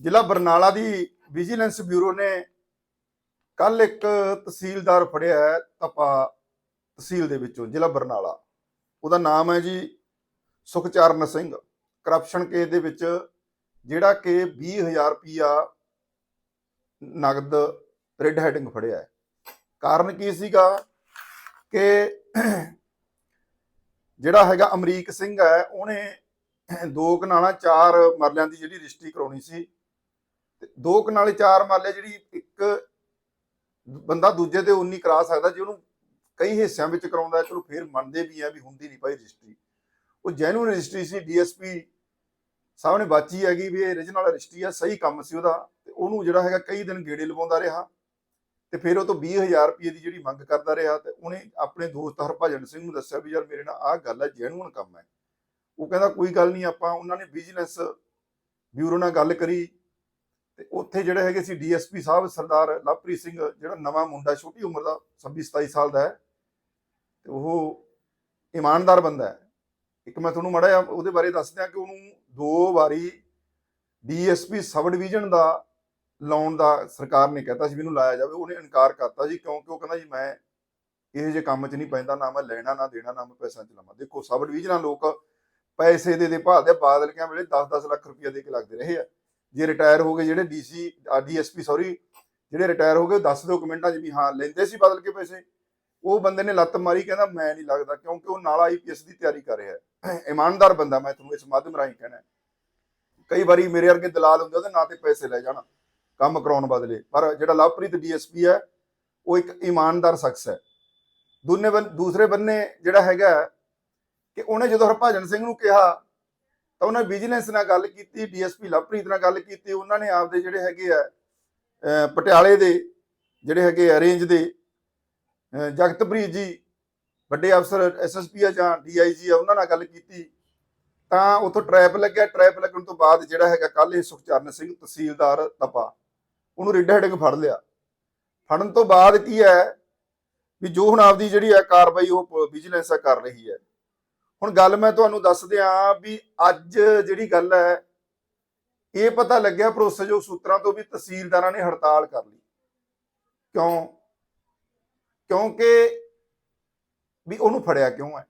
ਜ਼ਿਲ੍ਹਾ ਬਰਨਾਲਾ ਦੀ vigilance bureau ਨੇ ਕੱਲ ਇੱਕ ਤਹਿਸੀਲਦਾਰ ਫੜਿਆ ਹੈ ਤਪਾ ਤਹਿਸੀਲ ਦੇ ਵਿੱਚੋਂ, ਜ਼ਿਲ੍ਹਾ ਬਰਨਾਲਾ। ਉਹਦਾ ਨਾਮ ਹੈ ਜੀ ਸੁਖਚਰਨ ਸਿੰਘ। ਕਰਪਸ਼ਨ ਕੇਸ ਦੇ ਵਿੱਚ ਜਿਹੜਾ ਕਿ 20000 ਰੁਪਿਆ ਨਗਦ ਰੈੱਡ ਹੈਡਿੰਗ ਫੜਿਆ ਹੈ। ਕਾਰਨ ਕੀ ਸੀਗਾ ਕਿ ਜਿਹੜਾ ਹੈਗਾ ਅਮਰੀਕ ਸਿੰਘ ਹੈ, ਉਹਨੇ ਦੋ ਕਨਾਲਾਂ ਚਾਰ ਮਰਲਿਆਂ ਦੀ ਜਿਹੜੀ ਰਜਿਸਟਰੀ ਕਰਾਉਣੀ ਸੀ ਦੋ ਕਨਾਲੇ ਚਾਰ ਮਰਲੇ ਜਿਹੜੀ ਇੱਕ ਬੰਦਾ ਦੂਜੇ ਤੇ 19 ਕਰਾ ਸਕਦਾ ਜੇ ਉਹਨੂੰ ਕਈ ਹਿੱਸਿਆਂ ਵਿੱਚ ਕਰਾਉਂਦਾ, ਚਲੋ ਫਿਰ ਮੰਨਦੇ ਵੀ ਆ ਵੀ ਹੁੰਦੀ ਨਹੀਂ ਭਾਈ ਰਜਿਸਟਰੀ। ਉਹ ਜੈਨੂਨ ਰਜਿਸਟਰੀ ਸੀ, ਡੀਐਸਪੀ ਸਾਹਿਬ ਨੇ ਬਾਚੀ ਹੈਗੀ ਵੀ ਇਹ origignal ਰਜਿਸਟਰੀ ਆ, ਸਹੀ ਕੰਮ ਸੀ ਉਹਦਾ ਤੇ ਉਹਨੂੰ ਜਿਹੜਾ ਹੈਗਾ ਕਈ ਦਿਨ ਗੇੜੇ ਲਵਾਉਂਦਾ ਰਿਹਾ ਤੇ ਫਿਰ ਉਹ ਤੋਂ 20000 ਰੁਪਏ ਦੀ ਜਿਹੜੀ ਮੰਗ ਕਰਦਾ ਰਿਹਾ ਤੇ ਉਹਨੇ ਆਪਣੇ ਦੋਸਤ ਹਰਭਜਨ ਸਿੰਘ ਨੂੰ ਦੱਸਿਆ ਵੀ ਯਾਰ ਮੇਰੇ ਨਾਲ ਆਹ ਗੱਲ ਹੈ ਜੈਨੂਨ ਕੰਮ ਹੈ ਉਹ ਕਹਿੰਦਾ ਕੋਈ ਗੱਲ ਨਹੀਂ ਆਪਾਂ ਉਹਨਾਂ ਨੇ ਵਿਜੀਲੈਂਸ ਬਿਊਰੋ ਨਾਲ ਗੱਲ ਕਰੀ ਤੇ ਉੱਥੇ ਜਿਹੜੇ ਹੈਗੇ ਸੀ ਡੀਐਸਪੀ ਸਾਹਿਬ, ਸਰਦਾਰ ਲਵਪ੍ਰੀਤ ਸਿੰਘ, ਜਿਹੜਾ ਨਵਾਂ ਮੁੰਡਾ, ਛੋਟੀ ਉਮਰ ਦਾ 26 27 ਸਾਲ ਦਾ ਹੈ ਤੇ ਉਹ ਇਮਾਨਦਾਰ ਬੰਦਾ ਹੈ। ਇੱਕ ਮੈਂ ਤੁਹਾਨੂੰ ਮੜਾ ਉਹਦੇ ਬਾਰੇ ਦੱਸ ਦਿਆਂ ਕਿ ਉਹਨੂੰ ਦੋ ਵਾਰੀ ਡੀਐਸਪੀ ਸਬ ਡਿਵੀਜ਼ਨ ਦਾ ਲਾਉਣ ਦਾ ਸਰਕਾਰ ਨੇ ਕਹਿਤਾ ਸੀ ਵੀ ਇਹਨੂੰ ਲਾਇਆ ਜਾਵੇ। ਉਹਨੇ ਇਨਕਾਰ ਕਰਤਾ ਜੀ ਕਿਉਂਕਿ ਉਹ ਕਹਿੰਦਾ ਜੀ, ਮੈਂ ਇਹੋ ਜਿਹੇ ਕੰਮ 'ਚ ਨਹੀਂ ਪੈਂਦਾ, ਨਾ ਮੈਂ ਲੈਣਾ, ਨਾ ਦੇਣਾ, ਨਾ ਮੈਂ ਪੈਸਾ ਚਲਾਵਾਂ ਦੇਖੋ ਸਬ ਡਿਵੀਜ਼ਨਾਂ ਲੋਕ ਪੈਸੇ ਦੇ ਦੇ ਭਾਅ ਦੇ ਬਾਦਲ ਕਿਆਂ ਵੇਲੇ 10-10 ਲੱਖ ਰੁਪਇਆ ਦੇ ਕੇ ਲੱਗਦੇ ਰਹੇ ਆ। ਜੇ ਰਿਟਾਇਰ ਹੋ ਗਏ ਜਿਹੜੇ ਡੀਸੀ ਡੀਐਸਪੀ ਸੌਰੀ ਜਿਹੜੇ ਰਿਟਾਇਰ ਹੋ ਗਏ, ਉਹ ਦੱਸ ਦਿਓ ਕਮੈਂਟਾਂ 'ਚ ਵੀ ਹਾਂ, ਲੈਂਦੇ ਸੀ ਬਦਲ ਕੇ ਪੈਸੇ। ਉਹ ਬੰਦੇ ਨੇ ਲੱਤ ਮਾਰੀ, ਕਹਿੰਦਾ ਮੈਂ ਨਹੀਂ ਲੱਗਦਾ, ਕਿਉਂਕਿ ਉਹ ਨਾਲ ਆਈਪੀਐਸ ਦੀ ਤਿਆਰੀ ਕਰ ਰਿਹਾ ਹੈ। ਇਮਾਨਦਾਰ ਬੰਦਾ, ਮੈਂ ਤੁਹਾਨੂੰ ਇਸ ਮਾਧਿਅਮ ਰਾਹੀਂ ਕਹਿਣਾ ਕਈ ਵਾਰੀ ਮੇਰੇ ਵਰਗੇ ਦਲਾਲ ਹੁੰਦੇ ਉਹਦੇ ਨਾਂ ਤੇ ਪੈਸੇ ਲੈ ਜਾਣਾ, ਕੰਮ ਕਰਾਉਣ ਬਦਲੇ। ਪਰ ਜਿਹੜਾ ਲਵਪ੍ਰੀਤ ਡੀਐਸਪੀ ਹੈ, ਉਹ ਇੱਕ ਇਮਾਨਦਾਰ ਸ਼ਖਸ ਹੈ। ਦੂਨੇ ਬੰਨ ਦੂਸਰੇ ਬੰਨੇ ਜਿਹੜਾ ਹੈਗਾ ਕਿ ਉਹਨੇ ਜਦੋਂ ਹਰਭਜਨ ਸਿੰਘ ਨੂੰ ਕਿਹਾ ਤਾਂ ਉਹਨਾਂ ਵਿਜੀਲੈਂਸ ਨਾਲ ਗੱਲ ਕੀਤੀ, ਡੀਐਸਪੀ ਲਵਪ੍ਰੀਤ ਨਾਲ ਗੱਲ ਕੀਤੀ, ਉਹਨਾਂ ਨੇ ਆਪਦੇ ਜਿਹੜੇ ਹੈਗੇ ਆ ਪਟਿਆਲੇ ਦੇ ਜਿਹੜੇ ਹੈਗੇ ਆ, ਰੇਂਜ ਦੇ ਜਗਤਪ੍ਰੀਤ ਜੀ, ਵੱਡੇ ਅਫਸਰ ਐਸਐਸਪੀ ਆ ਜਾਂ ਡੀਆਈਜੀ ਆ, ਉਹਨਾਂ ਨਾਲ ਗੱਲ ਕੀਤੀ। ਤਾਂ ਉਥੋਂ ਟ੍ਰੈਪ ਲੱਗਿਆ, ਟ੍ਰੈਪ ਲੱਗਣ ਤੋਂ ਬਾਅਦ ਜਿਹੜਾ ਹੈਗਾ ਕੱਲ ਇਹ ਸੁਖਚਰਨ ਸਿੰਘ ਤਹਿਸੀਲਦਾਰ ਤਪਾ, ਉਹਨੂੰ ਰਿੱਡ ਹੈਡਿੰਗ ਫੜ ਲਿਆ। ਫੜਨ ਤੋਂ ਬਾਅਦ ਕੀ ਹੈ ਵੀ ਜੋ ਹੁਣ ਆਪਦੀ ਜਿਹੜੀ ਹੈ ਕਾਰਵਾਈ ਉਹ ਵਿਜੀਲੈਂਸ ਆ ਕਰ ਰਹੀ ਹੈ। ਹੁਣ ਗੱਲ ਮੈਂ ਤੁਹਾਨੂੰ ਦੱਸ ਦਿਆਂ ਵੀ ਅੱਜ ਜਿਹੜੀ ਗੱਲ ਹੈ, ਇਹ ਪਤਾ ਲੱਗਿਆ ਭਰੋਸੇਯੋਗ ਸੂਤਰਾਂ ਤੋਂ ਵੀ ਤਹਿਸੀਲਦਾਰਾਂ ਨੇ ਹੜਤਾਲ ਕਰ ਲਈ। ਕਿਉਂ? ਕਿਉਂਕਿ ਵੀ ਉਹਨੂੰ ਫੜਿਆ ਕਿਉਂ ਹੈ?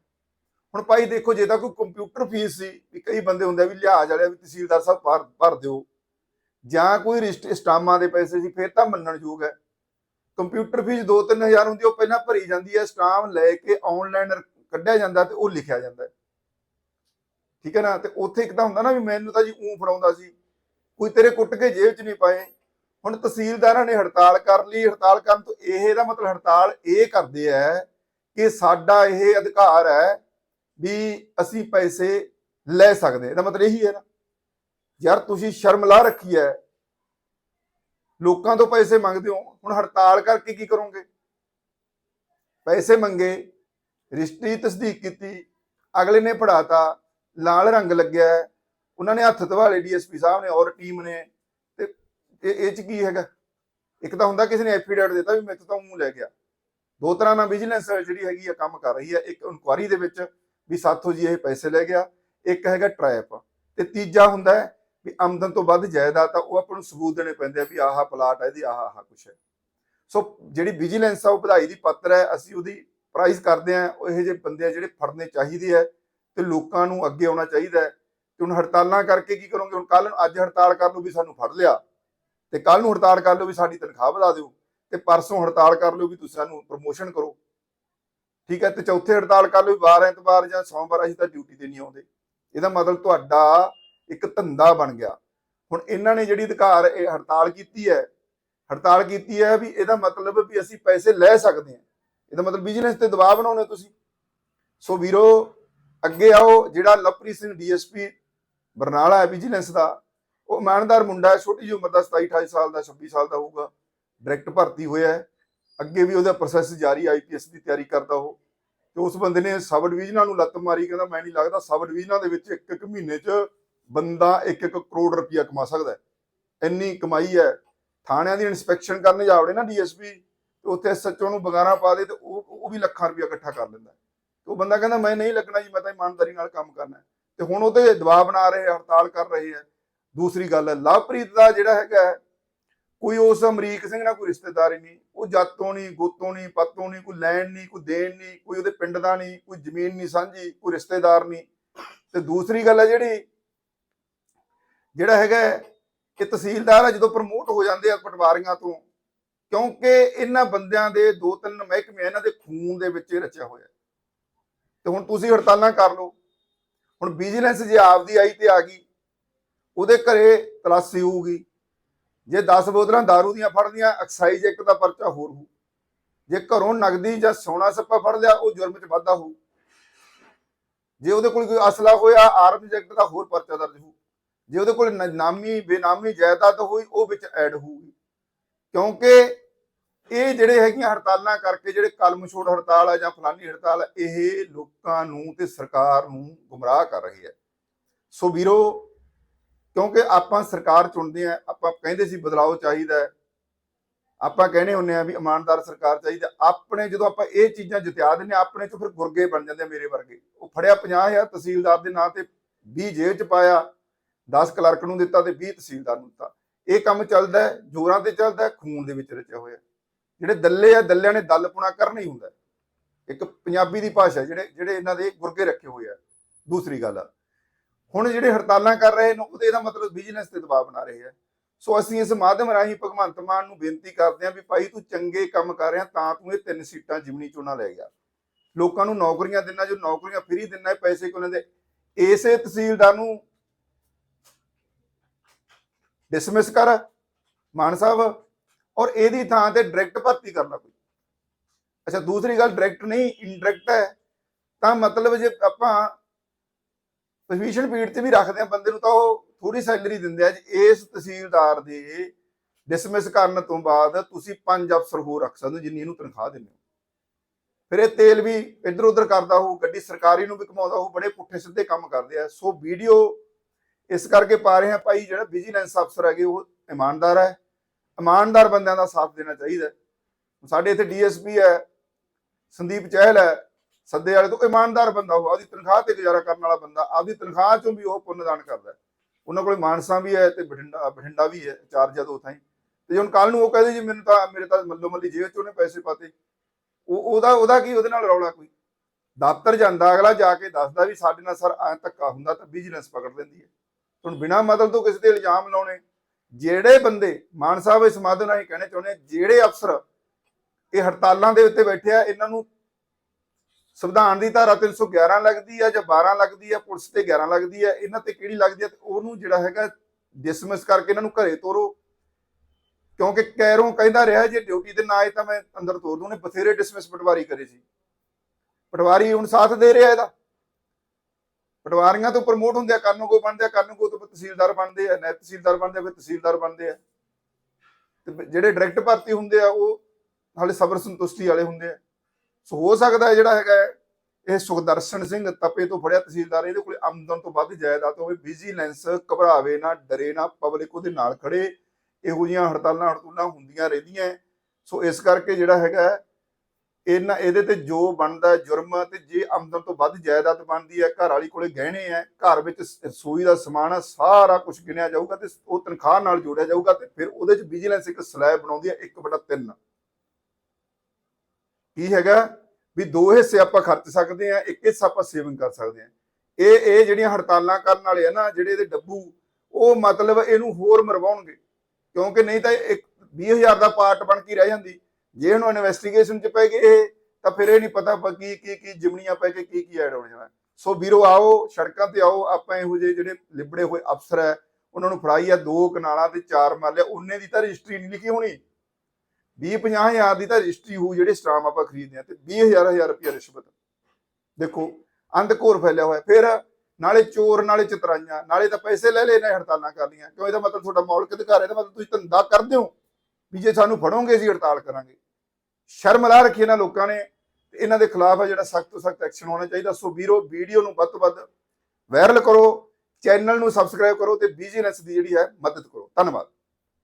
ਹੁਣ ਭਾਈ ਦੇਖੋ, ਜੇ ਤਾਂ ਕੋਈ ਕੰਪਿਊਟਰ ਫੀਸ ਸੀ, ਵੀ ਕਈ ਬੰਦੇ ਹੁੰਦੇ ਆ ਵੀ ਲਿਹਾਜ਼ ਵਾਲੇ ਵੀ ਤਹਿਸੀਲਦਾਰ ਸਾਹਿਬ ਭਰ ਭਰ ਦਿਓ। ਜਾਂ ਕੋਈ ਰਿਸ਼ਟ ਸਟਾਮਾਂ ਦੇ ਪੈਸੇ ਸੀ, ਫਿਰ ਤਾਂ ਮੰਨਣਯੋਗ ਹੈ। ਕੰਪਿਊਟਰ ਫੀਸ 2-3000 ਹੁੰਦੀ ਉਹ ਪਹਿਲਾਂ ਭਰੀ ਜਾਂਦੀ ਹੈ ਸਟਾਮ ਲੈ ਕੇ ਆਨਲਾਈਨ ਕੱਢਿਆ ਜਾਂਦਾ ਤੇ ਉਹ ਲਿਖਿਆ ਜਾਂਦਾ ਠੀਕ ਹੈ ਨਾ? ਤੇ ਉੱਥੇ ਇੱਕ ਤਾਂ ਹੁੰਦਾ ਨਾ ਵੀ ਮੈਨੂੰ ਤਾਂ ਜੀ ਊਂ ਫੜਾਉਂਦਾ ਸੀ। ਕੋਈ ਤੇਰੇ ਕੁੱਟ ਕੇ ਜੇਬ 'ਚ ਨਹੀਂ ਪਾਏ। ਹੁਣ ਤਹਿਸੀਲਦਾਰਾਂ ਨੇ ਹੜਤਾਲ ਕਰ ਲਈ। ਹੜਤਾਲ ਕਰਨ ਤੋਂ ਇਹ ਦਾ ਮਤਲਬ ਹੜਤਾਲ ਇਹ ਕਰਦੇ ਆ ਕਿ ਸਾਡਾ ਇਹ ਅਧਿਕਾਰ ਹੈ ਵੀ ਅਸੀਂ ਪੈਸੇ ਲੈ ਸਕਦੇ। ਇਹਦਾ ਮਤਲਬ ਇਹੀ ਹੈ ਨਾ। ਯਾਰ ਤੁਸੀਂ ਸ਼ਰਮ ਲਾ ਰੱਖੀ ਹੈ। ਲੋਕਾਂ ਤੋਂ ਪੈਸੇ ਮੰਗਦੇ ਹੋ। ਹੁਣ ਹੜਤਾਲ ਕਰਕੇ ਕੀ ਕਰੋਗੇ? ਪੈਸੇ ਮੰਗੇ। ਰਜਿਸਟਰੀ ਤਸਦੀਕ ਕੀਤੀ, ਅਗਲੇ ਨੇ ਫੜਾਤਾ ਲਾਲ ਰੰਗ ਲੱਗਿਆ, ਉਹਨਾਂ ਨੇ ਹੱਥ ਧਵਾਲੇ ਡੀਐਸਪੀ ਸਾਹਿਬ ਨੇ ਔਰ ਟੀਮ ਨੇ, ਤੇ ਇਹ ਇਹ ਚ ਕੀ ਹੈਗਾ? ਇੱਕ ਤਾਂ ਹੁੰਦਾ ਕਿਸੇ ਨੇ ਐਫੀਡੇਵਿਟ ਦਿੱਤਾ ਵੀ ਮੇਰੇ ਤੋਂ ਮੂੰਹ ਲੈ ਗਿਆ। ਦੋ ਤਰ੍ਹਾਂ ਨਾਲ ਵਿਜੀਲੈਂਸ ਜਿਹੜੀ ਹੈਗੀ ਆ, ਕੰਮ ਕਰ ਰਹੀ ਹੈ ਇੱਕ ਇਨਕੁਆਰੀ ਦੇ ਵਿੱਚ ਵੀ ਸਾਥੋਂ ਜੀ ਇਹ ਪੈਸੇ ਲੈ ਗਿਆ, ਇੱਕ ਹੈਗਾ ਟ੍ਰੈਪ, ਤੇ ਤੀਜਾ ਹੁੰਦਾ ਹੈ ਵੀ ਆਮਦਨ ਤੋਂ ਵੱਧ ਜਾਇਦਾਦ, ਤਾਂ ਉਹ ਆਪਾਂ ਨੂੰ ਸਬੂਤ ਦੇਣੇ ਪੈਂਦੇ ਆ ਵੀ ਆਹ ਪਲਾਟ ਹੈ ਇਹਦੀ ਆਹ ਆਹਾ ਕੁਛ ਹੈ। ਸੋ ਜਿਹੜੀ ਵਿਜੀਲੈਂਸ ਆ, ਉਹ ਵਧਾਈ ਦੀ ਪਾਤਰ ਹੈ, ਅਸੀਂ ਉਹਦੀ ਪ੍ਰਾਈਜ਼ ਕਰਦੇ ਆ, ਉਹ ਇਹੋ ਜਿਹੇ ਬੰਦੇ ਆ ਜਿਹੜੇ ਫੜਨੇ ਚਾਹੀਦੇ ਆ ਤੇ ਲੋਕਾਂ ਨੂੰ ਅੱਗੇ ਆਉਣਾ ਚਾਹੀਦਾ ਹੈ। ਤੇ ਹੁਣ ਹੜਤਾਲਾਂ ਕਰਕੇ ਕੀ ਕਰੋਗੇ? ਹੁਣ ਕੱਲ ਅੱਜ ਹੜਤਾਲ ਕਰ ਲਓ ਵੀ ਸਾਨੂੰ ਫੜ ਲਿਆ। ਤੇ ਕੱਲ ਨੂੰ ਹੜਤਾਲ ਕਰ ਲਓ ਵੀ ਸਾਡੀ ਤਨਖਾਹ ਵਧਾ ਦਿਓ। ਤੇ ਪਰਸੋਂ ਹੜਤਾਲ ਕਰ ਲਓ ਵੀ ਤੁਸੀਂ ਸਾਨੂੰ ਪ੍ਰਮੋਸ਼ਨ ਕਰੋ। ਠੀਕ ਹੈ? ਤੇ ਚੌਥੇ ਹੜਤਾਲ ਕਰ ਲਓ ਵੀ ਵਾਰ ਐਤਵਾਰ ਜਾਂ ਸੋਮਵਾਰ ਅਸੀਂ ਤਾਂ ਡਿਊਟੀ ਤੇ ਨਹੀਂ ਆਉਂਦੇ। ਇਹਦਾ ਮਤਲਬ ਤੁਹਾਡਾ ਇੱਕ ਧੰਦਾ ਬਣ ਗਿਆ। ਹੁਣ ਇਹਨਾਂ ਨੇ ਜਿਹੜੀ ਅਧਿਕਾਰ ਇਹ ਹੜਤਾਲ ਕੀਤੀ ਹੈ, ਹੜਤਾਲ ਕੀਤੀ ਹੈ ਵੀ ਇਹਦਾ ਮਤਲਬ ਵੀ ਅਸੀਂ ਪੈਸੇ ਲੈ ਸਕਦੇ ਹਾਂ। ਇਹਦਾ ਮਤਲਬ ਬਿਜ਼ਨਸ ਤੇ ਦਬਾਅ ਬਣਾਉਣੇ ਤੁਸੀਂ? ਸੋ ਵੀਰੋ, ਅੱਗੇ ਆਓ, ਜਿਹੜਾ ਲਵਪ੍ਰੀਤ ਸਿੰਘ ਡੀਐਸਪੀ ਬਰਨਾਲਾ ਹੈ ਵਿਜੀਲੈਂਸ ਦਾ, ਉਹ ਇਮਾਨਦਾਰ ਮੁੰਡਾ ਹੈ, ਛੋਟੀ ਜਿਹੀ ਉਮਰ ਦਾ 27 28 ਸਾਲ ਦਾ 26 ਸਾਲ ਦਾ ਹੋਊਗਾ। ਡਾਇਰੈਕਟ ਭਰਤੀ ਹੋਇਆ ਹੈ। ਅੱਗੇ ਵੀ ਉਹਦਾ ਪ੍ਰੋਸੈਸ ਜਾਰੀ ਆਈਪੀਐਸ ਦੀ ਤਿਆਰੀ ਕਰਦਾ ਉਹ। ਤੇ ਉਸ ਬੰਦੇ ਨੇ ਸਬ ਡਿਵੀਜ਼ਨਾਂ ਨੂੰ ਲੱਤ ਮਾਰੀ, ਕਹਿੰਦਾ ਮੈਂ ਨਹੀਂ ਲੱਗਦਾ, ਸਬ ਡਿਵੀਜ਼ਨਾਂ ਦੇ ਵਿੱਚ ਇੱਕ ਇੱਕ ਮਹੀਨੇ 'ਚ ਬੰਦਾ ਇੱਕ ਇੱਕ ਕਰੋੜ ਰੁਪਇਆ ਕਮਾ ਸਕਦਾ ਇੰਨੀ ਕਮਾਈ ਹੈ। ਥਾਣਿਆਂ ਦੀ ਇਨਸਪੈਕਸ਼ਨ ਕਰਨ ਜਾਵੜੇ ਨਾ ਡੀਐਸਪੀ। ਤੇ ਉੱਥੇ ਸੱਚੋ ਨੂੰ ਬਗਾਨਾ ਪਾ ਦੇ ਤੇ ਉਹ ਉਹ ਵੀ ਲੱਖਾਂ ਰੁਪਇਆ ਇਕੱਠਾ ਕਰ ਲੈਂਦਾ ਤੇ ਉਹ ਬੰਦਾ ਕਹਿੰਦਾ, ਮੈਂ ਨਹੀਂ ਲੱਗਣਾ ਜੀ, ਮੈਂ ਤਾਂ ਇਮਾਨਦਾਰੀ ਨਾਲ ਕੰਮ ਕਰਨਾ ਤੇ ਹੁਣ ਉਹਤੇ ਦਬਾਅ ਬਣਾ ਰਹੇ ਹੜਤਾਲ ਕਰ ਰਹੇ ਹੈ। ਦੂਸਰੀ ਗੱਲ ਹੈ, ਲਵਪ੍ਰੀਤ ਦਾ ਜਿਹੜਾ ਹੈਗਾ ਕੋਈ ਉਸ ਅਮਰੀਕ ਸਿੰਘ ਨਾਲ ਕੋਈ ਰਿਸ਼ਤੇਦਾਰੀ ਨਹੀਂ, ਉਹ ਜਾਤੋਂ ਨਹੀਂ, ਗੋਤੋਂ ਨਹੀਂ, ਪੱਤੋਂ ਨਹੀਂ, ਕੋਈ ਲੈਣ ਨਹੀਂ, ਕੋਈ ਦੇਣ ਨਹੀਂ, ਕੋਈ ਉਹਦੇ ਪਿੰਡ ਦਾ ਨਹੀਂ, ਕੋਈ ਜ਼ਮੀਨ ਨਹੀਂ ਸਾਂਝੀ, ਕੋਈ ਰਿਸ਼ਤੇਦਾਰ ਨਹੀਂ। ਤੇ ਦੂਸਰੀ ਗੱਲ ਹੈ ਜਿਹੜੀ, ਜਿਹੜਾ ਹੈਗਾ ਕਿ ਤਹਿਸੀਲਦਾਰ ਆ ਜਦੋਂ ਪ੍ਰਮੋਟ ਹੋ ਜਾਂਦੇ ਆ ਪਟਵਾਰੀਆਂ ਤੋਂ ਕਿਉਂਕਿ ਇਹਨਾਂ ਬੰਦਿਆਂ ਦੇ ਦੋ ਤਿੰਨ ਮਹਿਕਮੇ ਇਹਨਾਂ ਦੇ ਖੂਨ ਦੇ ਵਿੱਚ ਰਚਿਆ ਹੋਇਆ ਤੇ ਹੁਣ ਤੁਸੀਂ ਹੜਤਾਲਾਂ ਕਰ ਲਓ। ਹੁਣ ਵਿਜੀਲੈਂਸ ਜੇ ਆਪਦੀ ਆਈ ਤੇ ਆ ਗਈ, ਉਹਦੇ ਘਰੇ ਤਲਾਸ਼ੀ ਹੋਊਗੀ। ਜੇ 10 ਬੋਤਲਾਂ दारू ਦੀਆਂ ਫੜਦੀਆਂ ਐਕਸਾਈਜ਼ ਐਕਟ ਦਾ ਪਰਚਾ ਹੋਰ ਹੋਊ। ਜੇ ਘਰੋਂ ਨਗਦੀ ਜਾਂ ਸੋਨਾ ਸੱਪਾ ਫੜ ਲਿਆ, ਉਹ ਜੁਰਮ 'ਚ ਵਾਧਾ ਹੋਊ। ਜੇ ਉਹਦੇ ਕੋਲ ਕੋਈ ਅਸਲਾ ਹੋਇਆ ਆਰਮ ਐਕਟ ਦਾ ਹੋਰ ਪਰਚਾ ਦਰਜ ਹੋਊ। ਜੇ ਉਹਦੇ ਕੋਲ ਨਾਮੀ, ਬੇਨਾਮੀ ਜਾਇਦਾਦ ਹੋਈ, ਉਹ ਵਿੱਚ ਐਡ ਹੋਊਗੀ। ਕਿਉਂਕਿ ਇਹ ਜਿਹੜੇ ਹੈਗੀਆਂ ਹੜਤਾਲਾਂ ਕਰਕੇ ਜਿਹੜੇ ਕਲਮ ਛੋੜ ਹੜਤਾਲ ਆ ਜਾਂ ਫਲਾਨੀ ਹੜਤਾਲ ਇਹ ਲੋਕਾਂ ਨੂੰ ਤੇ ਸਰਕਾਰ ਨੂੰ ਗੁੰਮਰਾਹ ਕਰ ਰਹੀ ਹੈ। ਸੋ ਵੀਰੋ ਕਿਉਂਕਿ ਆਪਾਂ ਸਰਕਾਰ ਚੁਣਦੇ ਆ ਆਪਾਂ ਕਹਿੰਦੇ ਸੀ ਬਦਲਾਅ ਚਾਹੀਦਾ ਆਪਾਂ ਕਹਿੰਦੇ ਹੁੰਨੇ ਆ ਵੀ ਇਮਾਨਦਾਰ ਸਰਕਾਰ ਚਾਹੀਦਾ ਆਪਣੇ ਜਦੋਂ ਆਪਾਂ ਇਹ ਚੀਜ਼ਾਂ ਜਿਤਿਆ ਦਿੰਦੇ ਹਾਂ, ਆਪਣੇ ਚ ਫਿਰ ਗੁਰਗੇ ਬਣ ਜਾਂਦੇ ਮੇਰੇ ਵਰਗੇ। ਉਹ ਫੜਿਆ 50000 ਤਹਿਸੀਲਦਾਰ ਦੇ ਨਾਂ ਤੇ 20 ਜੇਲ੍ਹ ਚ ਪਾਇਆ 10 ਕਲਰਕ ਨੂੰ ਦਿੱਤਾ ਤੇ 20 ਤਹਿਸੀਲਦਾਰ ਨੂੰ ਦਿੱਤਾ। ਇਹ ਕੰਮ ਚੱਲਦਾ ਜੋਰਾਂ ਤੇ ਚੱਲਦਾ ਖੂਨ ਦੇ ਵਿੱਚ ਰਚਿਆ ਹੋਇਆ। ਜਿਹੜੇ ਦੱਲੇ ਆ, ਦੱਲਿਆਂ ਨੇ ਦਲਪੁਣਾ ਕਰਨਾ ਹੀ ਹੁੰਦਾ। ਇੱਕ ਪੰਜਾਬੀ ਦੀ ਭਾਸ਼ਾ ਜਿਹੜੇ ਜਿਹੜੇ ਇਹਨਾਂ ਦੇ ਗੁਰਗੇ ਰੱਖੇ ਹੋਏ ਆ। ਦੂਸਰੀ ਗੱਲ ਆ, ਹੁਣ ਜਿਹੜੇ ਹੜਤਾਲਾਂ ਕਰ ਰਹੇ ਨੇ, ਉਹਦੇ ਇਹਦਾ ਮਤਲਬ ਬਿਜ਼ਨਸ ਤੇ ਦਬਾਅ ਬਣਾ ਰਹੇ ਆ। ਸੋ ਅਸੀਂ ਇਸ ਮਾਧਿਅਮ ਰਾਹੀਂ ਭਗਵੰਤ ਮਾਨ ਨੂੰ ਬੇਨਤੀ ਕਰਦੇ ਹਾਂ ਵੀ ਭਾਈ ਤੂੰ ਚੰਗੇ ਕੰਮ ਕਰ ਰਿਹਾ, ਤਾਂ ਤੂੰ ਇਹ ਤਿੰਨ ਸੀਟਾਂ ਜਿਮਨੀ ਚੋਣਾਂ ਲੈ ਗਿਆ ਲੋਕਾਂ ਨੂੰ ਨੌਕਰੀਆਂ ਦੇਣਾ ਜੋ ਨੌਕਰੀਆਂ ਫ੍ਰੀ ਦੇਣਾ ਪੈਸੇ ਕਿਉਂ ਲੈਂਦੇ? ਇਸੇ ਤਹਿਸੀਲਦਾਰ ਨੂੰ ਡਿਸਮਿਸ ਕਰ, ਮਾਨ ਸਾਹਿਬ। ਔਰ ਇਹਦੀ ਥਾਂ ਤੇ ਡਾਇਰੈਕਟ ਭਰਤੀ ਕਰਨਾ ਕੋਈ। ਅੱਛਾ, ਦੂਸਰੀ ਗੱਲ ਡਾਇਰੈਕਟ ਨਹੀਂ ਇਨਡਾਇਰੈਕਟ ਹੈ। ਤਾਂ ਮਤਲਬ ਜੇ ਆਪਾਂ ਪੋਜੀਸ਼ਨ ਪੀੜ ਤੇ ਵੀ ਰੱਖਦੇ ਆ ਬੰਦੇ ਨੂੰ, ਤਾਂ ਉਹ ਥੋੜੀ ਸੈਲਰੀ ਦਿੰਦੇ ਆ ਜੇ। ਇਸ ਤਹਿਸੀਲਦਾਰ ਦੇ ਡਿਸਮਿਸ ਕਰਨ ਤੋਂ ਬਾਅਦ ਤੁਸੀਂ ਪੰਜ ਅਫਸਰ ਹੋਰ ਰੱਖ ਸਕਦੇ ਹੋ, ਜਿੰਨੀ ਇਹਨੂੰ ਤਨਖਾਹ ਦਿੰਦੇ ਹੋ। ਫਿਰ ਇਹ ਤੇਲ ਵੀ ਇੱਧਰ ਉੱਧਰ ਕਰਦਾ ਹੋਊ, ਗੱਡੀ ਸਰਕਾਰੀ ਨੂੰ ਵੀ ਕਮਾਉਂਦਾ ਹੋਊ, ਬੜੇ ਪੁੱਠੇ ਸਿੱਧੇ ਕੰਮ ਕਰਦੇ ਆ। ਸੋ ਵੀਡੀਓ ਇਸ ਕਰਕੇ ਪਾ ਰਹੇ ਆ ਭਾਈ, ਜਿਹੜਾ ਵਿਜੀਲੈਂਸ ਅਫਸਰ ਹੈਗੇ, ਉਹ ਇਮਾਨਦਾਰ ਹੈ। ਇਮਾਨਦਾਰ ਬੰਦਿਆਂ ਦਾ ਸਾਥ ਦੇਣਾ ਚਾਹੀਦਾ ਸਾਡੇ ਇੱਥੇ ਡੀਐਸਪੀ ਹੈ, ਸੰਦੀਪ ਚਹਿਲ ਹੈ, ਸੱਦੇ ਵਾਲੇ ਤੋਂ ਇਮਾਨਦਾਰ ਬੰਦਾ ਉਹ, ਆਪਦੀ ਤਨਖਾਹ ਤੇ ਗੁਜ਼ਾਰਾ ਕਰਨ ਵਾਲਾ ਬੰਦਾ, ਆਪਦੀ ਤਨਖਾਹ ਚੋਂ ਵੀ ਉਹ ਪੁੰਨਦਾਨ ਕਰਦਾ ਉਹਨਾਂ ਕੋਲ ਮਾਨਸਾ ਵੀ ਹੈ ਤੇ ਬਠਿੰਡਾ ਬਠਿੰਡਾ ਵੀ ਹੈ, ਚਾਰ ਜਾਂ ਦੋ ਥਾਈਂ। ਤੇ ਹੁਣ ਕੱਲ ਨੂੰ ਉਹ ਕਹਦੇ ਜੀ ਮੈਨੂੰ ਤਾਂ, ਮੇਰੇ ਤਾਂ ਮੱਲੋ ਮੱਲੀ ਜੇਬ ਚੋਂ ਨੇ ਪੈਸੇ ਪਾਤੇ। ਉਹ, ਉਹਦਾ ਉਹਦਾ ਕੀ, ਉਹਦੇ ਨਾਲ ਰੌਲਾ ਕੋਈ? ਦਫ਼ਤਰ ਜਾਂਦਾ, ਅਗਲਾ ਜਾ ਕੇ ਦੱਸਦਾ ਵੀ ਸਾਡੇ ਨਾਲ ਸਰ ਐ ਧੱਕਾ ਹੁੰਦਾ ਤਾਂ ਵਿਜੀਲੈਂਸ ਪਕੜ ਲੈਂਦੀ ਹੈ। ਹੁਣ ਬਿਨਾਂ ਮਤਲਬ ਤੋਂ ਕਿਸੇ ਤੇ ਇਲਜ਼ਾਮ ਲਾਉਣੇ ਜਿਹੜੇ ਬੰਦੇ ਮਾਨ ਸਾਹਿਬ ਇਸ ਮਾਧਿਅਮ ਰਾਹੀਂ ਕਹਿਣੇ ਚਾਹੁੰਦੇ ਜਿਹੜੇ ਅਫਸਰ ਇਹ ਹੜਤਾਲਾਂ ਦੇ ਉੱਤੇ ਬੈਠੇ ਆ, ਇਹਨਾਂ ਨੂੰ ਸੰਵਿਧਾਨ ਦੀ ਧਾਰਾ 311 ਲੱਗਦੀ ਆ ਜਾਂ 12 ਲੱਗਦੀ ਆ, ਪੁਲਿਸ ਤੇ 11 ਲੱਗਦੀ ਆ, ਇਹਨਾਂ ਤੇ ਕਿਹੜੀ ਲੱਗਦੀ ਆ ਤੇ ਉਹਨੂੰ ਜਿਹੜਾ ਹੈਗਾ ਡਿਸਮਿਸ ਕਰਕੇ ਇਹਨਾਂ ਨੂੰ ਘਰੇ ਤੋਰੋ। ਕਿਉਂਕਿ ਕੈਰੋਂ ਕਹਿੰਦਾ ਰਿਹਾ ਜੇ ਡਿਊਟੀ ਤੇ ਨਾ ਆਏ ਤਾਂ ਮੈਂ ਅੰਦਰ ਤੋਰ ਦੂੰ, ਉਹਨੇ ਬਥੇਰੇ ਡਿਸਮਿਸ ਪਟਵਾਰੀ ਕਰੇ ਸੀ। ਪਟਵਾਰੀ ਹੁਣ ਸਾਥ ਦੇ ਰਿਹਾ ਇਹਦਾ। ਪਟਵਾਰੀਆਂ ਤੋਂ ਪ੍ਰਮੋਟ ਹੁੰਦੇ ਆ, ਕਾਨੂੰਗੋ ਬਣਦੇ ਆ, ਕਾਨੂੰਗੋ ਤੋਂ ਤਹਿਸੀਲਦਾਰ ਬਣਦੇ ਆ ਨਾਇਬ ਤਹਿਸੀਲਦਾਰ ਬਣਦੇ ਆ ਫਿਰ ਤਹਿਸੀਲਦਾਰ ਬਣਦੇ ਆ। ਤੇ ਜਿਹੜੇ ਡਾਇਰੈਕਟ ਭਰਤੀ ਹੁੰਦੇ ਆ, ਉਹ ਹਾਲੇ ਸਬਰ ਸੰਤੁਸ਼ਟੀ ਵਾਲੇ ਹੁੰਦੇ ਆ। ਸੋ ਹੋ ਸਕਦਾ ਜਿਹੜਾ ਹੈਗਾ ਇਹ ਸੁਖਦਰਸ਼ਨ ਸਿੰਘ ਤਪੇ ਤੋਂ ਫੜਿਆ ਤਹਿਸੀਲਦਾਰ, ਇਹਦੇ ਕੋਲ ਆਮਦਨ ਤੋਂ ਵੱਧ ਜਾਇਦਾਦ ਹੋਵੇ ਵਿਜੀਲੈਂਸ ਘਬਰਾਵੇ ਨਾ, ਡਰੇ ਨਾ ਪਬਲਿਕ ਉਹਦੇ ਨਾਲ ਖੜੇ। ਇਹੋ ਜਿਹੀਆਂ ਹੜਤਾਲਾਂ, ਹੜਤੂਲਾਂ ਹੁੰਦੀਆਂ ਰਹਿੰਦੀਆਂ। ਸੋ ਇਸ ਕਰਕੇ ਜਿਹੜਾ ਹੈਗਾ ਇਹਨਾਂ ਇਹਦੇ ਤੇ ਜੋ ਬਣਦਾ ਜੁਰਮ ਤੇ ਜੇ ਆਮਦਨ ਤੋਂ ਵੱਧ ਜਾਇਦਾਦ ਬਣਦੀ ਹੈ, ਘਰ ਵਾਲੀ ਕੋਲੇ ਗਹਿਣੇ ਹੈ ਘਰ ਵਿੱਚ ਸ- ਦਾ ਸਮਾਨ ਹੈ ਸਾਰਾ ਕੁਝ ਗਿਣਿਆ ਜਾਊਗਾ ਤੇ ਉਹ ਤਨਖਾਹ ਨਾਲ ਜੋੜਿਆ ਜਾਊਗਾ ਤੇ ਫਿਰ ਉਹਦੇ ਚ ਵਿਜੀਲੈਂਸ ਇੱਕ ਸਲੈਬ ਬਣਾਉਂਦੀ ਹੈ 1/3 ਕੀ ਹੈਗਾ? ਵੀ ਦੋ ਹਿੱਸੇ ਆਪਾਂ ਖਰਚ ਸਕਦੇ ਆ, ਇੱਕ ਹਿੱਸਾ ਆਪਾਂ ਸੇਵਿੰਗ ਕਰ ਸਕਦੇ ਆ। ਇਹ ਇਹ ਜਿਹੜੀਆਂ ਹੜਤਾਲਾਂ ਕਰਨ ਵਾਲੇ ਆ ਨਾ, ਜਿਹੜੇ ਇਹਦੇ ਡੱਬੂ, ਉਹ ਮਤਲਬ ਇਹਨੂੰ ਹੋਰ ਮਰਵਾਉਣਗੇ। ਕਿਉਂਕਿ ਨਹੀਂ ਤਾਂ ਇੱਕ 20000 ਦਾ ਪਾਰਟ ਬਣ ਕੇ ਰਹਿ ਜਾਂਦੀ। ਜੇ ਇਹਨੂੰ ਇਨਵੈਸਟੀਗੇਸ਼ਨ ਚ ਪੈ ਗਏ ਤਾਂ ਫਿਰ ਇਹ ਨਹੀਂ ਪਤਾ ਕੀ ਕੀ ਕੀ ਜਿਮਨੀਆਂ ਪੈ ਕੇ ਕੀ ਕੀ ਐਡ ਹੋ ਜਾਣਾ ਸੋ ਵੀਰੋ ਆਓ, ਸੜਕਾਂ ਤੇ ਆਓ, ਆਪਾਂ ਇਹੋ ਜਿਹੇ ਜਿਹੜੇ ਲਿਬੜੇ ਹੋਏ ਅਫਸਰ ਹੈ, ਉਹਨਾਂ ਨੂੰ ਫੜਾਈ ਆ, ਦੋ ਕਨਾਲਾਂ ਤੇ ਚਾਰ ਮਾਲੇ ਉਹਨੇ ਦੀ ਤਾਂ ਰਜਿਸਟਰੀ ਨਹੀਂ ਲਿਖੀ ਹੋਣੀ। 20 50 ਹਜ਼ਾਰ ਦੀ ਤਾਂ ਰਜਿਸਟਰੀ ਹੋਊ, ਜਿਹੜੇ ਸਟਾਮ ਆਪਾਂ ਖਰੀਦਦੇ ਆ, ਤੇ 20000 ਹਜ਼ਾਰ ਹਜ਼ਾਰ ਰੁਪਏ ਰਿਸ਼ਵਤ। ਦੇਖੋ ਅੰਧਕੋਰ ਫੈਲਿਆ ਹੋਇਆ, ਫਿਰ ਨਾਲੇ ਚੋਰ, ਨਾਲੇ ਚਤਰਾਈਆਂ, ਨਾਲੇ ਤਾਂ ਪੈਸੇ ਲੈ ਲਏ ਨੇ ਹੜਤਾਲਾਂ ਕਰ ਲਈਆਂ। ਕਿਉਂ ਇਹਦਾ ਮਤਲਬ ਤੁਹਾਡਾ ਮੌਲਿਕ ਅਧਿਕਾਰ ਹੈ, ਇਹਦਾ ਮਤਲਬ ਤੁਸੀਂ ਧੰਦਾ ਕਰਦੇ ਹੋ। ਵੀ ਜੇ ਸਾਨੂੰ ਫੜੋਗੇ ਅਸੀਂ ਹੜਤਾਲ ਕਰਾਂਗੇ। ਸ਼ਰਮ ਲਾ ਰੱਖੀ ਇਹਨਾਂ ਲੋਕਾਂ ਨੇ। ਤੇ ਇਹਨਾਂ ਦੇ ਖਿਲਾਫ ਹੈ ਜਿਹੜਾ ਸਖਤ ਤੋਂ ਸਖਤ ਐਕਸ਼ਨ ਹੋਣਾ ਚਾਹੀਦਾ। ਸੋ ਵੀਰੋ, ਵੀਡੀਓ ਨੂੰ ਵੱਧ ਤੋਂ ਵੱਧ ਵਾਇਰਲ ਕਰੋ। ਚੈਨਲ ਨੂੰ ਸਬਸਕ੍ਰਾਈਬ ਕਰੋ ਤੇ ਵਿਜੀਨੈਸ ਦੀ ਜਿਹੜੀ ਹੈ ਮਦਦ ਕਰੋ। ਧੰਨਵਾਦ।